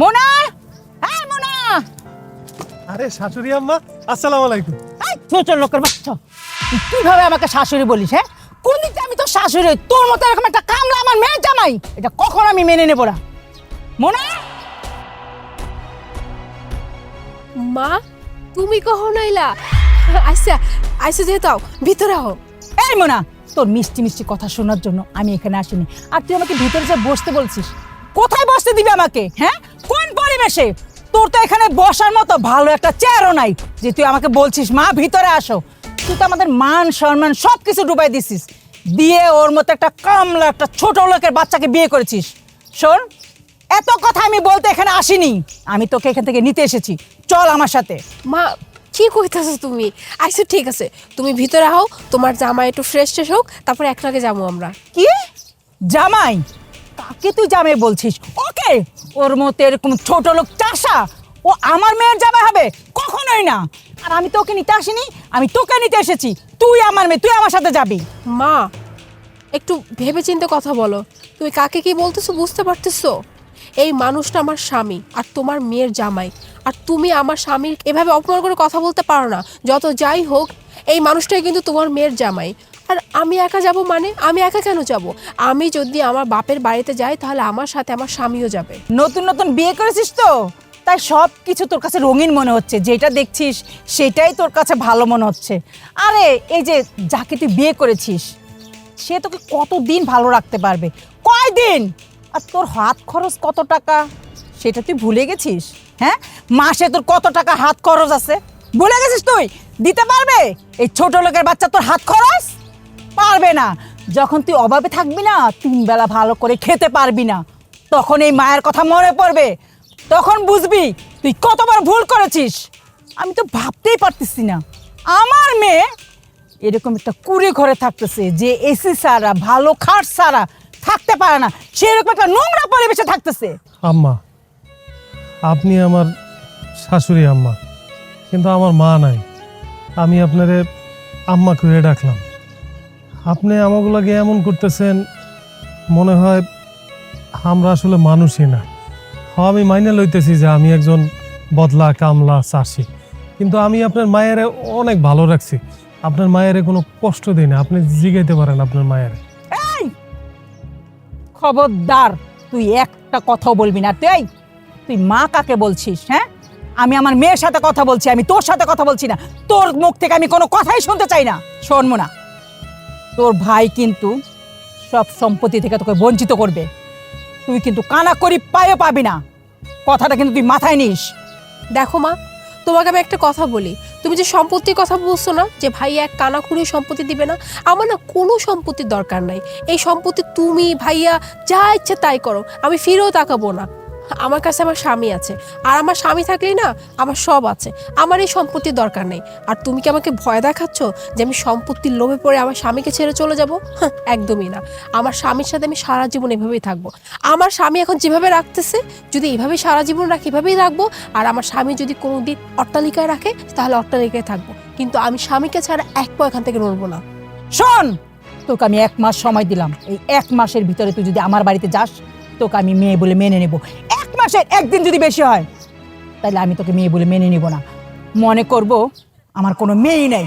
মোনা? হ্যাঁ মোনা। আরে শাশুড়ি আম্মা আসসালামু আলাইকুম। এই লোকের বাচ্চা। তুই কীভাবে আমাকে শাশুড়ি বলিস হ্যাঁ? কোন দিকটা আমি তো শাশুড়ি তোর মতো এরকম একটা কামলা আমার মেয়ের জামাই? এটা কখন আমি মেনে নেব না? মোনা? মা তুমি কখন আইলা? আইসা আইসা যেতে আও ভিতরে আও। এই মোনা তোর মিষ্টি মিষ্টি কথা শোনার জন্য আমি এখানে আসিনি। আর তুই আমাকে ভিতরে যে বসতে বলছিস কোথায় বসতে দিবি আমাকে হ্যাঁ? পরিবেশে তোর তো এখানে বসার মতো ভালো একটা চেয়ারও নাই। যে তুই আমাকে বলছিস মা ভিতরে আসো। তুই তো আমাদের মান সম্মান সব কিছু ডুবাই দিছিস। দিয়ে ওর মতো একটা কামলা একটা ছোট লোকের বাচ্চাকে বিয়ে করেছিস। শোন এত কথা আমি বলতে এখানে আসিনি। আমি তোকে এখান থেকে নিতে এসেছি। চল আমার সাথে। মা কি কইতাছো তুমি? আইসা ঠিক আছে। তুমি ভিতরে আও তোমার জামা একটু ফ্রেশ ট্রেশ হোক তারপর একটাকে যাব আমরা। কি? জামাই? কাকে তুই জামাই বলছিস? ওকে? ওর মতো এরকম ছোট লোক চাষা, ও আমার মেয়ের জামাই হবে, কখনোই না। আর আমি তোকে নিতে আসিনি, আমি তোকে নিতে এসেছি। তুই আমার মেয়ে, তুই আমার সাথে যাবি। মা, একটু ভেবে চিন্তে কথা বলো। তুমি কাকে কি বলতেছো বুঝতে পারতেছো? এই মানুষটা আমার স্বামী, আর তোমার মেয়ের জামাই। আর তুমি আমার স্বামীর এভাবে অপমান করে কথা বলতে পারো না। যত যাই হোক, এই মানুষটাই কিন্তু তোমার মেয়ের জামাই। আর আমি একা যাব মানে? আমি একা কেন যাব? আমি যদি আমার বাপের বাড়িতে যাই, তাহলে আমার সাথে আমার স্বামীও যাবে। নতুন নতুন বিয়ে করেছিস তো? তাই সব কিছু তোর কাছে রঙিন মনে হচ্ছে। যেটা দেখছিস, সেটাই তোর কাছে ভালো মনে হচ্ছে। আরে, এই যে যাকে তুই বিয়ে করেছিস, সে তোকে কতদিন ভালো রাখতে পারবে? কয়দিন? আর তোর হাত খরচ কত টাকা? সেটা তুই ভুলে গেছিস? হ্যাঁ? মাসে তোর কত টাকা হাত খরচ আছে? ভুলে গেছিস তুই? দিতে পারবে? এই ছোট লোকের বাচ্চা তোর হাত খরচ? পারবে না। যখন তুই অভাবে থাকবি না, তিন বেলা ভালো করে খেতে পারবি না। তখন এই মায়ের কথা মনে পড়বে। তখন বুঝবি তুই কতবার ভুল করেছিস। আমি তো ভাবতেই পারতেছি না। আমার মেয়ে এরকম একটা কুড়ে ঘরে থাকতেছে যে এসি সারা ভালো খাট সারা থাকতে পারে না। সেরকম একটা নোংরা পরিবেশে থাকতেছে। আম্মা, আপনি আমার শাশুড়ি আম্মা, কিন্তু আমার মা নাই। আমি আপনারে আম্মা করে ডাকলাম। আপনি আমাগুলোকে এমন করতেছেন, মনে হয় আমরা আসলে মানুষই না। হ আমি মাইনে লইতেছি যে আমি একজন বদলা, কামলা চাষি। কিন্তু আমি আপনার মায়ের অনেক ভালো রাখছি। আপনার মায়ের কোনো কষ্ট দিই না। আপনি জিগাইতে পারেন আপনার মায়ের। খবরদার, তুই একটা কথাও বলবি না। তুই তুই মা কাকে বলছিস হ্যাঁ? আমি আমার মেয়ের সাথে কথা বলছি, আমি তোর সাথে কথা বলছি না। তোর মুখ থেকে আমি কোনো কথাই শুনতে চাই না। শোনবো না তোর ভাই কিন্তু সব সম্পত্তি থেকে তোকে বঞ্চিত করবে। তুই কিন্তু কানা করি পায়ও পাবি না। কথাটা কিন্তু তুই মাথায় নিস। দেখো মা, তোমাকে আমি একটা কথা বলি। তুমি যে সম্পত্তির কথা বলছো না, যে ভাই এক কানা কানাকুড়ি সম্পত্তি দিবে না, আমার না কোনো সম্পত্তির দরকার নাই। এই সম্পত্তি তুমি, ভাইয়া, যা ইচ্ছে তাই করো। আমি ফিরেও তাকাবো না। আমার কাছে আমার স্বামী আছে। আর আমার স্বামী থাকলেই না, আমার সব আছে। আমার এই সম্পত্তির দরকার নেই। আর তুমি কি আমাকে ভয় দেখাচ্ছ যে আমি সম্পত্তির লোভে পড়ে আমার স্বামীকে ছেড়ে চলে যাব? একদমই না। আমার স্বামীর সাথে আমি সারা জীবন এভাবেই থাকব। আমার স্বামী এখন যেভাবে রাখতেছে, যদি এভাবে সারা জীবন রাখি, এভাবেই রাখব। আর আমার স্বামী যদি কোনো দিন অট্টালিকায় রাখে, তাহলে অট্টালিকায় থাকব। কিন্তু আমি স্বামীকে ছাড়া এক পা এখান থেকে নড়বো না। শোন! তোকে আমি এক মাস সময় দিলাম। এই এক মাসের ভিতরে তুই যদি আমার বাড়িতে যাস, তোকে আমি মেয়ে বলে মেনে নেব। মাসের একদিন যদি বেশি হয় তাহলে আমি তোকে মেয়ে বলে মেনে নেব না। মনে করব আমার কোনো মেয়েই নেই।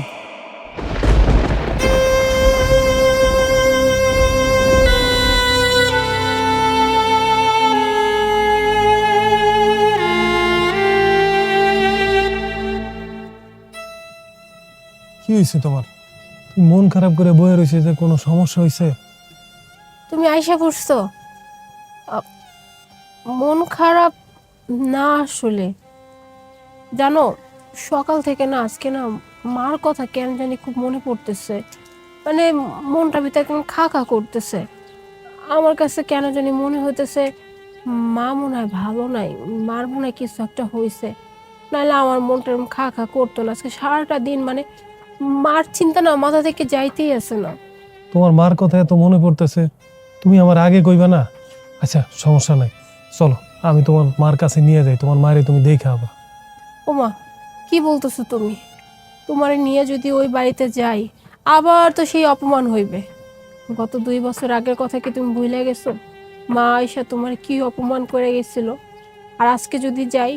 কি হয়েছে তোমার? তুমি মন খারাপ করে বয়ে রয়েছে যে কোনো সমস্যা হয়েছে? তুমি আইসা পড়ছো? মন খারাপ না আসলে। জানো, সকাল থেকে না আজকে না মার কথা কেন জানি খুব মনে পড়তেছে। মানে মনটা ভিতরে কেমন খা খা করতেছে। আমার কাছে কেন জানি মনে হইতেছে, মা মনে হয় ভালো নাই, মার মনে হয় কিছু একটা হয়েছে নাহলে আমার মনটা এরকম খা খা করতো না। আজকে সারাটা দিন মানে মার চিন্তা না, মাথা থেকে যাইতেই আছে না। তোমার মার কথা এত মনে পড়তেছে, তুমি আমার আগে কইবা না? আচ্ছা সমস্যা নাই। চলো, আমি তোমার মার কাছে নিয়ে যাই, তোমার মারে তুমি দেখে আবা। ওমা, কি বলতেছো তুমি? তোমারে নিয়ে যদি ওই বাড়িতে যাই, আবার তো সেই অপমান হইবে। গত দুই বছর আগের কথা কি তুমি ভুলে গেছো? মা আয়সা তোমার কি অপমান করে গেছিল? আর আজকে যদি যাই,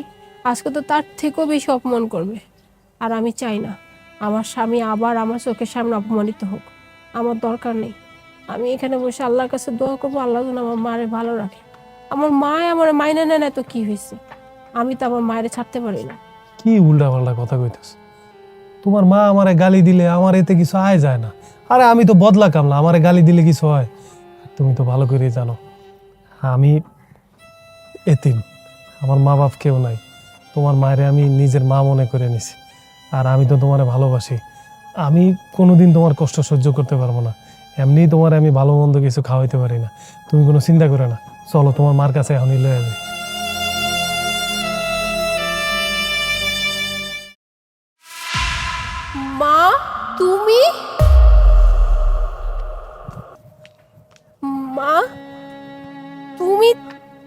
আজকে তো তার থেকেও বেশি অপমান করবে। আর আমি চাই না, আমার স্বামী আবার আমার চোখের সামনে অপমানিত হোক। আমার দরকার নেই। আমি এখানে বসে আল্লাহর কাছে দোয়া করব, আল্লাহ যেন আমার মারে ভালো রাখে। আমার মা আমার মাইনে নেয় না তো কি হয়েছে? আমি তো আমার মায়ের ছাড়তে পারি না। কি উল্টা পাল্টা কথা কইতেছ? তোমার মা আমারে গালি দিলে আমার এতে কিছু আয় যায় না। আরে আমি তো বদলা কামলা, আমারে গালি দিলে কিছু হয়। তুমি তো ভালো করেই জানো, আমি এতিম। আমার মা বাপ কেউ নাই। তোমার মায়েরে আমি নিজের মা মনে করে নিছি। আর আমি তো তোমারে ভালোবাসি। আমি কোনোদিন তোমার কষ্ট সহ্য করতে পারব না। এমনি তোমার আমি ভালো মন্দ কিছু খাওয়াইতে পারি না। তুমি কোনো চিন্তা করে না। চলো তোমার মার কাছে এখনই লয়ে যাই। মা তুমি? মা তুমি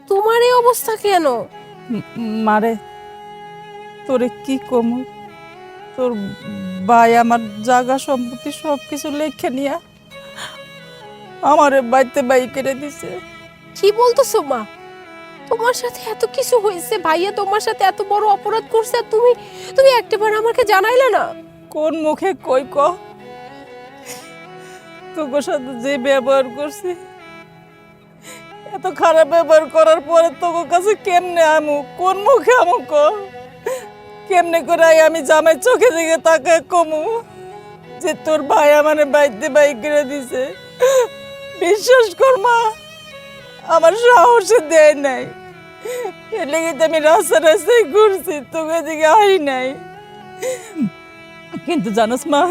তোমার এই অবস্থা কেন? মারে তোরে কি কম? তোর ভাই আমার জায়গা সম্পত্তি সব কিছু লেখে নিয়া আমারে বাইতে বাই করে দিছে। কি বলতেছো মা? তোমার সাথে এত কিছু হয়েছে, ভাইয়া তোমার সাথে এত বড় অপরাধ করছে আর তুমি তুমি একটাবার আমাকে জানাইলে না? কোন মুখে কই ক? তোর সাথে যে ব্যবহার করছি, এত খারাপ ব্যবহার করার পরে তোর কাছে কেমনে আমু? কোন মুখে আমু ক? কেমনে করে আমি জামাই চোখে দিকে তাকে কমু? যে তোর ভাই আমারে বাইতে বাইক করে দিছে। বিশ্বাস কর মা। আমার সাহসে দেয় নাই। এর লেগে তো আমি রাস্তা রাস্তায় ঘুরছি, তোকে দিকে আই নাই। কিন্তু জানোস মা,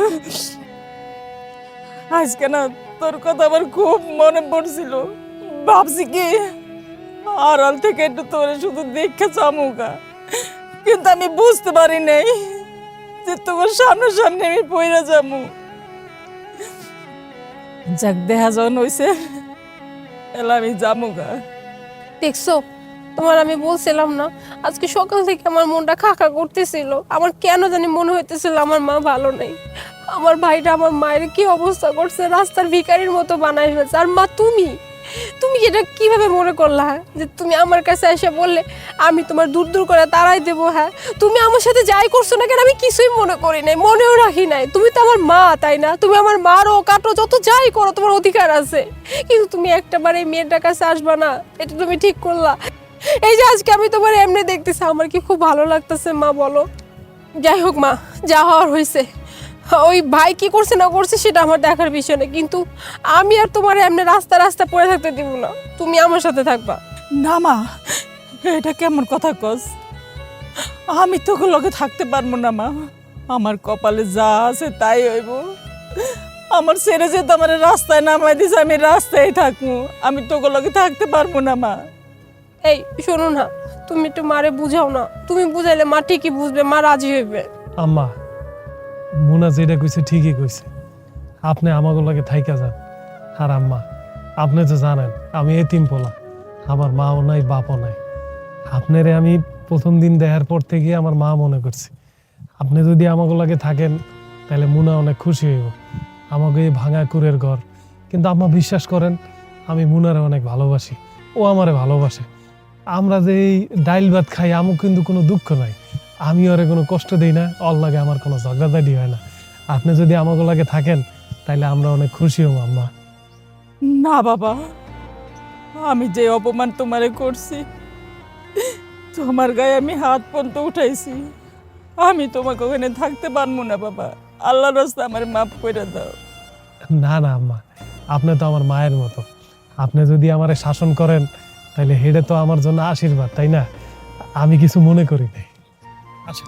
আজকে না তোর কথা আমার খুব মনে পড়ছিল। ভাবছি কি, আড়াল থেকে একটু তোরে শুধু দেখে চামুকা কিন্তু আমি বুঝতে পারি নাই যে তোর সামনে সামনে আমি পইরা যাব। যাক, দেখা যখন হইছে এলা আমি যামুগা দেখছ, তোমার আমি বলছিলাম না, আজকে সকাল থেকে আমার মনটা খাকা করতেছিল। আমার কেন জানি মনে হইতেছিল আমার মা ভালো নেই। আমার ভাইটা আমার মায়ের কি অবস্থা করছে, রাস্তার ভিকারির মতো বানাই ফেলছে। আর মা, তুমি? এটা কীভাবে মনে করলা হ্যাঁ? যে তুমি আমার কাছে এসে বললে, আমি তোমার দূর দূর করে তাড়াই দেবো হ্যাঁ? তুমি আমার সাথে যাই করছ না কেন? আমি কিছুই মনে করি নাই, মনেও রাখি নাই। তুমি তো আমার মা, তাই না? তুমি আমার মারো, কাটো, যত যাই করো, তোমার অধিকার আছে। কিন্তু তুমি একটাবার এই মেয়েটার কাছে আসবা না, এটা তুমি ঠিক করলা। এই যে আজকে আমি তোমার এমনি দেখতেছি, আমার কি খুব ভালো লাগতেছে, মা, বলো? যাই হোক, মা, যা হওয়ার হয়েছে ওই ভাই কি করছে না করছে সেটা আমার দেখার বিষয় না কিন্তু আমি আর তোমার এমনি রাস্তা রাস্তা পড়ে থাকতে দিব না। তুমি আমার সাথে থাকবা। না মা এটা কেমন কথা কস? আমি তো লগে থাকতে পারব না মা। আমার কপালে যা আছে তাই হইব। আমার ছেড়ে যেতে আমার রাস্তায় নামাই দিছে আমি রাস্তায় থাকব। আমি তো লগে থাকতে পারব না মা। এই শোনো না তুমি একটু মারে বুঝাও না। তুমি বুঝাইলে মা ঠিকই বুঝবে মা রাজি হইবে। আম্মা মুনা যেটা কইছে ঠিকই কইছে। আপনি আমাকে লাগে থাইকা যান। আর আম্মা, আপনি তো জানেন, আমি এতিম পোলা। আমার মাও নাই, বাপও নাই। আপনারে আমি প্রথম দিন দেখার পর থেকে আমার মা মনে করছি। আপনি যদি আমাকে লাগে থাকেন, তাহলে মুনা অনেক খুশি হইব। আমাকে এই ভাঙা কুরের ঘর। কিন্তু আম্মা বিশ্বাস করেন, আমি মুনারে অনেক ভালোবাসি। ও আমারে ভালোবাসে। আমরা যে এই ডাইল ভাত খাই আমার কিন্তু কোনো দুঃখ নাই। আমি ওরে কোনো কষ্ট দিই না ওর লাগে আমার কোনো ঝগড়াঝাটি হয় না। আপনি যদি আমাকে লাগে থাকেন তাহলে আমরা অনেক খুশি হব আম্মা। না বাবা আমি যে অপমান তোমারে করছি তোমার গায়ে আমি হাত পর্যন্ত উঠাইছি। আমি তোমাকে ওখানে থাকতে পারব না বাবা আল্লাহ রাস্তা আমার মাফ করে দাও। না না আম্মা আপনি তো আমার মায়ের মতো। আপনি যদি আমারে শাসন করেন তাহলে হেডে তো আমার জন্য আশীর্বাদ তাই না? আমি কিছু মনে করি নাই। আচ্ছা